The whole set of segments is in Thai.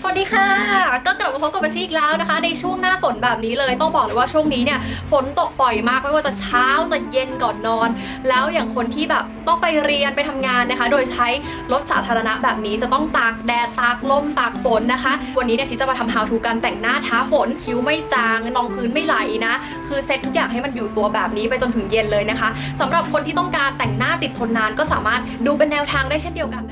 สวัสดีค่ะ ก็กลับมาพบกับอาชีอีกแล้วนะคะ ในช่วงหน้าฝนแบบนี้เลย ต้องบอกเลยว่าช่วงนี้เนี่ยฝนตกบ่อยมากไม่ว่าจะเช้าจะเย็นก่อนนอน แล้วอย่างคนที่แบบต้องไปเรียนไปทำงานนะคะ โดยใช้รถสาธารณะแบบนี้จะต้องตากแดดตากลมตากฝนนะคะ วันนี้เนี่ยชิจะมาทำ how to การแต่งหน้าท้าฝนคิ้วไม่จางรองพื้นไม่ไหลนะ คือเซ็ตทุกอย่างให้มันอยู่ตัวแบบนี้ไปจนถึงเย็นเลยนะคะสำหรับคนที่ต้องการแต่งหน้าติดทนนานก็สามารถดูเป็นแนวทางได้เช่นเดียวกันนะ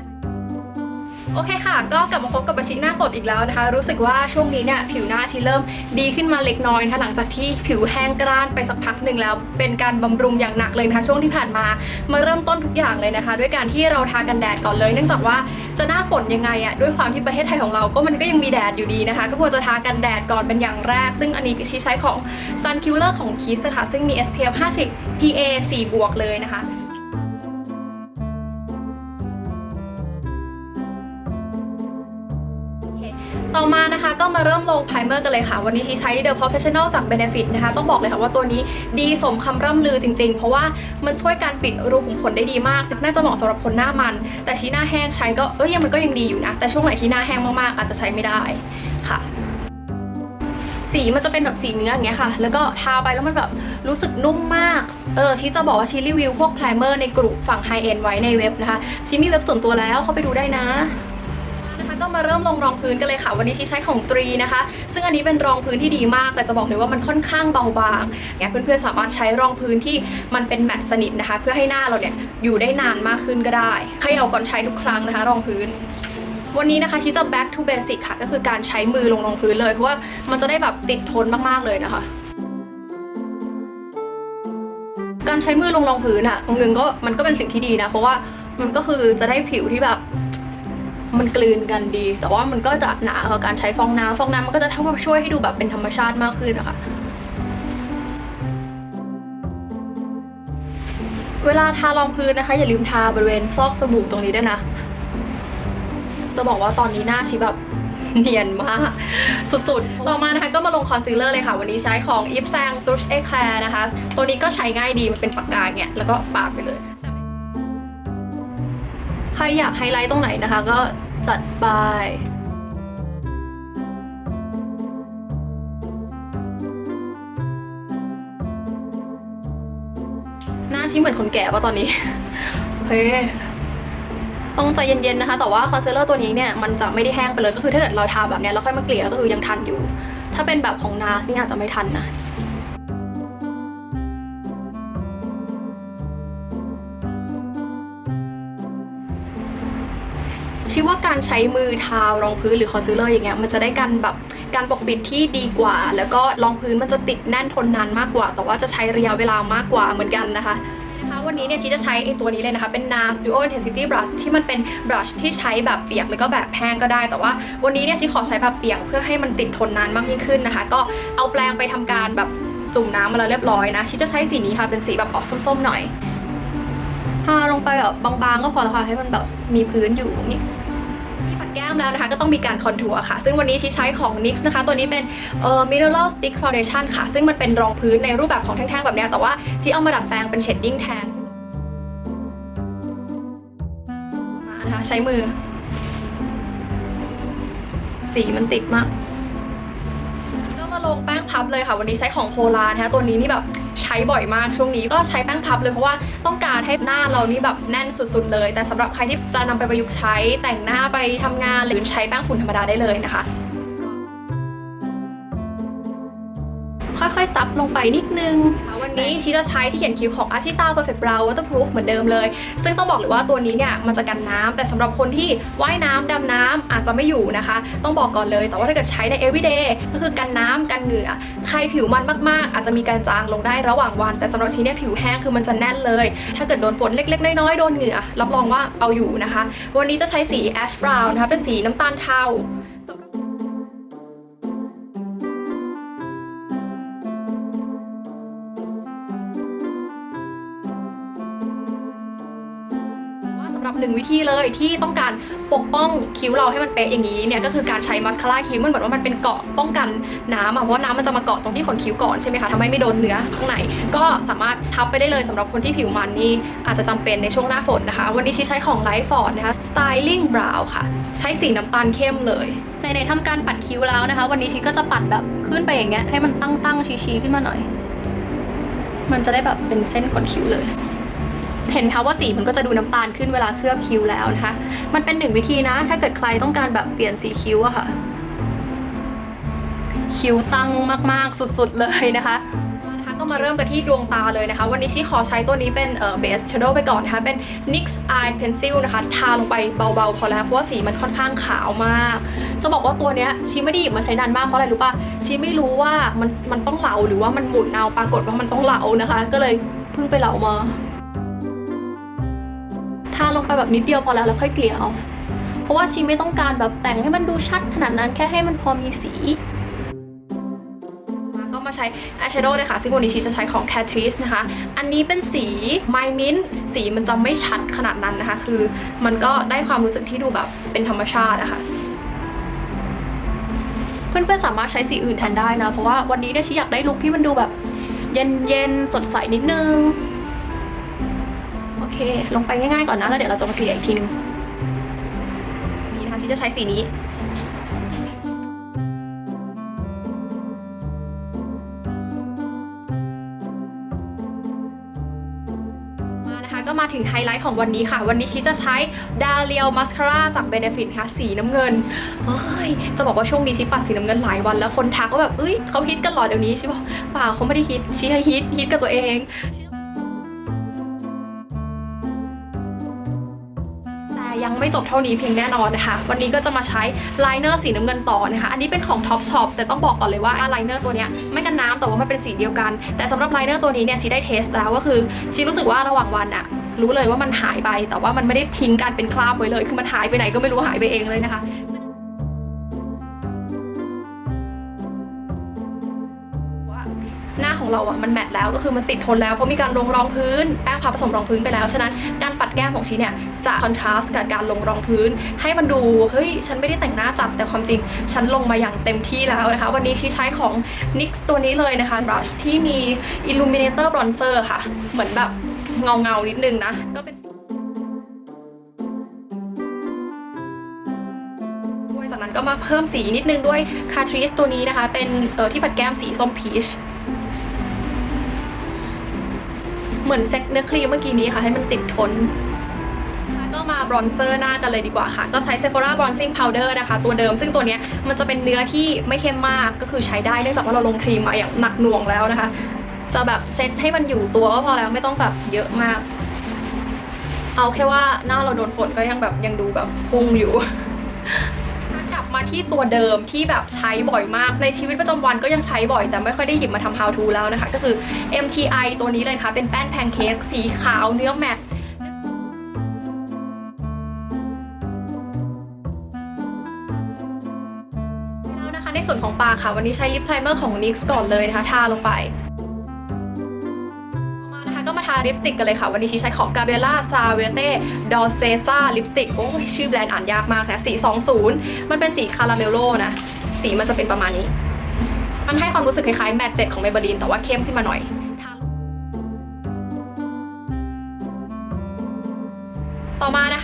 โอเคค่ะ ก็กลับมาพบกับประชิหน้าสดอีกแล้วนะคะ รู้สึกว่าช่วงนี้เนี่ยผิวหน้าชิเริ่มดีขึ้นมาเล็กน้อยนะคะหลังจากที่ผิวแห้งกร้านไปสักพักหนึ่งแล้ว เป็นการบำรุงอย่างหนักเลยนะคะช่วงที่ผ่านมามาเริ่มต้นทุกอย่างเลยนะคะ ด้วยการที่เราทากันแดดก่อนเลย เนื่องจากว่าจะหน้าฝนยังไงอะด้วยความที่ประเทศไทยของเราก็มันก็ยังมีแดดอยู่ดีนะคะ ก็ควรจะทากันแดดก่อนเป็นอย่างแรก ซึ่งอันนี้ชิใช้ของ Sun Killer ของ Kiss ค่ะซึ่งมี SPF 50 PA 4บวกเลยนะคะ ต่อมานะคะก็มาเริ่มลงไพรเมอร์กันเลยค่ะ วันนี้ที่ใช้ The Professional จาก Benefit นะคะ ต้องบอกเลยค่ะว่าตัวนี้ดีสมคำร่ำลือจริง ๆ เพราะว่ามันช่วยการปิดรูขุมขนได้ดีมาก น่าจะเหมาะสำหรับคนหน้ามัน แต่ชี้หน้าแห้งใช้ก็เอ้ยยังมันก็ยังดีอยู่นะ แต่ช่วงไหนที่หน้าแห้งมากๆ อาจจะใช้ไม่ได้ค่ะสีมันจะเป็นแบบสีเนื้ออย่างเงี้ยค่ะ แล้วก็ทาไปแล้วมันแบบรู้สึกนุ่มมาก เออชีจะบอกว่าชีรีวิวพวกไพรเมอร์ในกลุ่มฝั่งไฮเอ็นไว้ในเว็บนะคะชีมีเว็บส่วนตัวแล้วเข้าไปดูได้นะ ก็มาเริ่มลงรองพื้นกันเลยค่ะ วันนี้ชีใช้ของตรีนะคะ ซึ่งอันนี้เป็นรองพื้นที่ดีมาก แต่จะบอกเลยว่ามันค่อนข้างเบาบางเนี่ยเพื่อนๆสามารถใช้รองพื้นที่มันเป็นแมตต์สนิทนะคะ เพื่อให้หน้าเราเนี่ยอยู่ได้นานมากขึ้นก็ได้เขย่าก่อนใช้ทุกครั้งนะคะ รองพื้นวันนี้นะคะชีจะ back to basic ค่ะ ก็คือการใช้มือลงรองพื้นเลย เพราะว่ามันจะได้แบบติดทนมากๆเลยนะคะ การใช้มือลงรองพื้นอะตรงนึงก็มันก็เป็นสิ่งที่ดีนะ เพราะว่ามันก็คือจะได้ผิวที่แบบ มันกลืนกันดี แต่ว่ามันก็จะหนากว่าการใช้ฟองน้ำฟองน้ำมันก็จะทำให้ช่วยให้ดูแบบเป็นธรรมชาติมากขึ้นนะคะเวลาทารองพื้นนะคะ อย่าลืมทาบริเวณซอกสบู่ตรงนี้ด้วยนะ จะบอกว่าตอนนี้หน้าชิแบบเนียนมาก สุดๆ ต่อมานะคะก็มาลงคอนซีลเลอร์เลยค่ะ วันนี้ใช้ของ Yves Saint Touche Eclair นะคะ ตัวนี้ก็ใช้ง่ายดี มันเป็นปากกาเนี่ยแล้วก็ปาดไปเลย รอยากไฮไลท์ตรงไหนนะคะ ก็จัดไปหน้าชิเหมือนคนแก่ป่ะตอนนี้ เฮ้ย ต้องใจเย็นๆนะคะ แต่ว่าคอนซีลเลอร์ตัวนี้เนี่ยมันจะไม่ได้แห้งไปเลย ก็คือถ้าเกิดเราทาแบบเนี้ยแล้วค่อยมาเกลี่ยก็คือยังทันอยู่ ถ้าเป็นแบบของนาสนี่อาจจะไม่ทันนะ ชิว่าการใช้มือทารองพื้นหรือคอนซีลเลอร์อย่างเงี้ยมันจะได้การแบบการปกปิดที่ดีกว่า แล้วก็รองพื้นมันจะติดแน่นทนนานมากกว่า แต่ว่าจะใช้ระยะเวลามากกว่าเหมือนกันนะคะคะวันนี้เนี่ยชีจะใช้ไอ้ตัวนี้เลยนะคะ เป็น NARS Duo Intensity Brush ที่มันเป็นบรัชที่ใช้แบบเปียกแล้วก็แบบแห้งก็ได้ แต่ว่าวันนี้เนี่ยชีขอใช้แบบเปียกเพื่อให้มันติดทนนานมากยิ่งขึ้นนะคะ ก็เอาแปรงไปทำการแบบจุ่มน้ำมาแล้วเรียบร้อยนะชีจะใช้สีนี้ค่ะเป็นสีแบบออกส้มๆหน่อยทาลงไปแบบบางๆก็พอแล้วค่ะให้มันแบบมีพื้นอยู่นี้มีปัด แก้มแล้วนะคะ ก็ต้องมีการคอนทัวร์ค่ะ ซึ่งวันนี้ที่ใช้ของ NYX นะคะ ตัวนี้เป็นเอ่อ Mineral Stick Foundation ค่ะ ซึ่งมันเป็นรองพื้นในรูปแบบของแท่งๆแบบนี้แต่ว่าชีเอามาดัดแปลงเป็นเชดดิ้งแทนมานะคะใช้มือ สีมันติดมาก ก็มาลงแป้งพับเลยค่ะ วันนี้ใช้ของโพลานะคะตัวนี้นี่แบบ ใช้บ่อยมากช่วงนี้ก็ใช้แป้งพับเลยเพราะว่าต้องการให้หน้าเรานี่แบบแน่นสุด ๆ เลย แต่สำหรับใครที่จะนำไปประยุกต์ใช้แต่งหน้าไปทำงานหรือใช้แป้งฝุ่นธรรมดาได้เลยนะคะ ค่อยๆซับลงไปนิดนึง วันนี้ชีจะใช้ที่เขียนคิ้วของ Ashita Perfect Brow Waterproof เหมือนเดิมเลย ซึ่งต้องบอกเลยว่าตัวนี้เนี่ยมันจะกันน้ำแต่สำหรับคนที่ว่ายน้ำดำน้ำอาจจะไม่อยู่นะคะ ต้องบอกก่อนเลย แต่ว่าถ้าเกิดใช้ใน everyday ก็คือกันน้ำกันเหงื่อ ใครผิวมันมากๆ อาจจะมีการจางลงได้ระหว่างวัน แต่สำหรับชีเนี่ยผิวแห้งคือมันจะแน่นเลย ถ้าเกิดโดนฝนเล็กๆน้อยๆโดนเหงื่อรับรองว่าเอาอยู่นะคะ วันนี้จะใช้สี ash brown นะคะเป็นสีน้ำตาลเทาำหรับหนึ่งวิธีเลยที่ต้องการปกป้องคิ้วเราให้มันเป๊ะอย่างนี้เนี่ยก็คือการใช้มัสคาร่าคิ้วมันเหมือนว่ามันเป็นเกาะป้องกันน้ำอะเพราะว่าน้ำมันจะมาเกาะตรงที่ขนคิ้วก่อนใช่ไหมคะทำให้ไม่โดนเนื้อข้างในก็สามารถทับไปได้เลยสำหรับคนที่ผิวมันนี่อาจจะจำเป็นในช่วงหน้าฝนนะคะ วันนี้ชี้ใช้ของ Life Ford นะคะ Styling Brow ค่ะ ใช้สีน้ำตาลเข้มเลยในๆทำการปัดคิ้วแล้วนะคะ วันนี้ชี้ก็จะปัดแบบขึ้นไปอย่างเงี้ยให้มันตั้งๆชี้ๆขึ้นมาหน่อย มันจะได้แบบเป็นเส้นขนคิ้วเลย เห็นคะว่าสีมันก็จะดูน้ำตาลขึ้นเวลาเคลือบคิ้วแล้วนะคะ มันเป็นหนึ่งวิธีนะ ถ้าเกิดใครต้องการแบบเปลี่ยนสีคิ้วอะค่ะ คิ้วตั้งมากๆสุดๆเลยนะคะนะคะก็มาเริ่มกันที่ดวงตาเลยนะคะ วันนี้ชี้ขอใช้ตัวนี้เป็นเอ่อ base shadow ไปก่อนนะคะ เป็น NYX Eye Pencil นะคะ ทาลงไปเบาๆ พอแล้ว เพราะว่าสีมันค่อนข้างขาวมาก จะบอกว่าตัวเนี้ยชีไม่ได้หยิบมาใช้นานมาก เพราะอะไรรู้ป่ะชีไม่รู้ว่ามันมันต้องเหลาหรือว่ามันหมุนเอาปรากฏว่ามันต้องเหลานะคะ ก็เลยเพิ่งไปเหลามา ลงไปแบบนิดเดียวพอแล้วแล้วค่อยเกลี่ยเอาเพราะว่าชีไม่ต้องการแบบแต่งให้มันดูชัดขนาดนั้นแค่ให้มันพอมีสีก็มาใช้อายแชโดว์เลยค่ะ ซึ่งวันนี้ชีจะใช้ของ Catrice นะคะ อันนี้เป็นสี My Mint สีมันจะไม่ชัดขนาดนั้นนะคะ คือมันก็ได้ความรู้สึกที่ดูแบบเป็นธรรมชาติอะค่ะเพื่อนๆสามารถใช้สีอื่นแทนได้นะ เพราะว่าวันนี้เนี่ยชีอยากได้ลุคที่มันดูแบบ เย็นๆ สดใสนิดนึง โอเค ลงไปง่ายๆก่อนนะ แล้วเดี๋ยวเราจะมาเกลี่ยอีกทีนึงนี่นะคะชีจะใช้สีนี้มานะคะก็มาถึงไฮไลท์ของวันนี้ค่ะ วันนี้ชีจะใช้ดาเรียลมัสคาร่าจาก Benefit ค่ะ สีน้ำเงินเฮ้ยจะบอกว่าช่วงนี้ชีปัดสีน้ำเงินหลายวันแล้วคนทักว่าแบบเอ้ยเขาฮิตกันหรอเดี๋ยวนี้ชีบอกเปล่าเขาไม่ได้ฮิตชีให้ฮิตฮิตกับตัวเองแยังไม่จบเท่านี้เพียงแน่นอนนะคะ วันนี้ก็จะมาใช้ไลเนอร์สีน้ำเงินต่อนะคะ อันนี้เป็นของ Top Shop แต่ต้องบอกก่อนเลยว่าไลเนอร์ตัวเนี้ยไม่กันน้ำแต่ว่ามันเป็นสีเดียวกัน แต่สำหรับไลเนอร์ตัวนี้เนี่ยชีได้เทสแล้วก็คือชีรู้สึกว่าระหว่างวันอะรู้เลยว่ามันหายไป แต่ว่ามันไม่ได้ทิ้งการเป็นคราบไว้เลย คือมันหายไปไหนก็ไม่รู้หายไปเองเลยนะคะ หน้าของเราอะมันแมทแล้วก็คือมันติดทนแล้วเพราะมีการลงรองพื้นแป้งพับผสมรองพื้นไปแล้วฉะนั้นการปัดแก้มของชีเนี่ยจะคอนทราสต์กับการลงรองพื้น ให้มันดูเฮ้ยฉันไม่ได้แต่งหน้าจัดแต่ความจริง ฉันลงมาอย่างเต็มที่แล้วนะคะ วันนี้ชีใช้ของ NYX ตัวนี้เลยนะคะ brush ที่มี illuminator bronzer ค่ะ เหมือนแบบเงาเงานิดนึงนะ ก็เป็นด้วยจากนั้นก็มาเพิ่มสีนิดนึงด้วย Catrice ตัวนี้นะคะ เป็นเออที่ปัดแก้มสีส้มพีช เหมือนเซ็ตเนื้อครีมเมื่อกี้นี้ค่ะให้มันติดทนก็มาบรอนเซอร์หน้ากันเลยดีกว่าค่ะ ก็ใช้ Sephora Bronzing Powder นะคะ ตัวเดิมซึ่งตัวนี้มันจะเป็นเนื้อที่ไม่เข้มมากก็คือใช้ได้เนื่องจากว่าเราลงครีมมาอย่างหนักหน่วงแล้วนะคะ จะแบบเซ็ตให้มันอยู่ตัวก็พอแล้วไม่ต้องแบบเยอะมาก เอาแค่ว่าหน้าเราโดนฝนก็ยังแบบยังดูแบบพุ่งอยู่ ที่ตัวเดิมที่แบบใช้บ่อยมากในชีวิตประจำวันก็ยังใช้บ่อย แต่ไม่ค่อยได้หยิบมาทำ how to แล้วนะคะ ก็คือ MTI ตัวนี้เลยนะคะเป็นแป้นแพนเค้กสีขาวเนื้อแมตต์แล้วนะคะในส่วนของปากค่ะ วันนี้ใช้ลิปไพรเมอร์ของ NYX ก่อนเลยนะคะ ทาลงไปาลิปสติกกันเลยค่ะ วันนี้ชีใช้ของ Gabriela s a v e t e d o l c e s a ลิปสติกโอ้ยชื่อแบรนด์อ่านยากมากนะ420 มันเป็นสีคาราเมลโลนะ สีมันจะเป็นประมาณนี้ มันให้ความรู้สึกคล้ายๆแมทเจ็ดของเบเบอรลีนแต่ว่าเข้มขึ้นมาหน่อย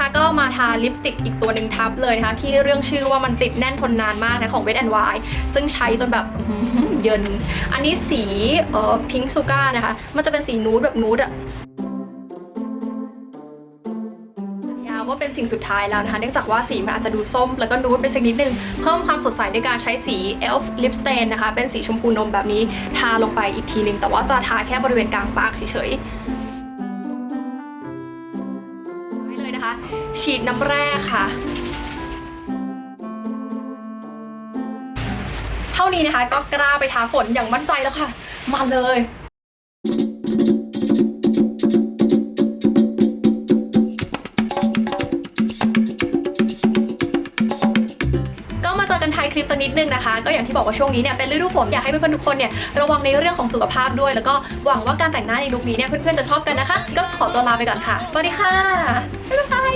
นะคะก็มาทาลิปสติกอีกตัวหนึ่งทับเลยนะคะ ที่เรื่องชื่อว่ามันติดแน่นทนนานมากนะของ Wet n Wild ซึ่งใช้จนแบบเยิน อันนี้สีเอ่อพิงค์ซูก้านะคะ มันจะเป็นสีนูดแบบนูดอะยาวว่าเป็นสิ่งสุดท้ายแล้วนะคะ เนื่องจากว่าสีมันอาจจะดูส้ม แล้วก็นูดไปสักนิดนึง เพิ่มความสดใสด้วยการใช้สี Elf Lip Stain นะคะ เป็นสีชมพูนมแบบนี้ทาลงไปอีกทีนึง แต่ว่าจะทาแค่บริเวณกลางปากเฉยๆ นะคะ ฉีดน้ำแร่ค่ะ เท่านี้นะคะก็กล้าไปทาฝนอย่างมั่นใจแล้วค่ะ มาเลย เจอกันท้ายคลิปสักนิดนึงนะคะ ก็อย่างที่บอกว่าช่วงนี้เนี่ยเป็นฤดูฝนอยากให้เพื่อนๆทุกคนเนี่ยระวังในเรื่องของสุขภาพด้วย แล้วก็หวังว่าการแต่งหน้าในลุคนี้เนี่ยเพื่อนๆจะชอบกันนะคะ ก็ขอตัวลาไปก่อนค่ะ สวัสดีค่ะบ๊ายบาย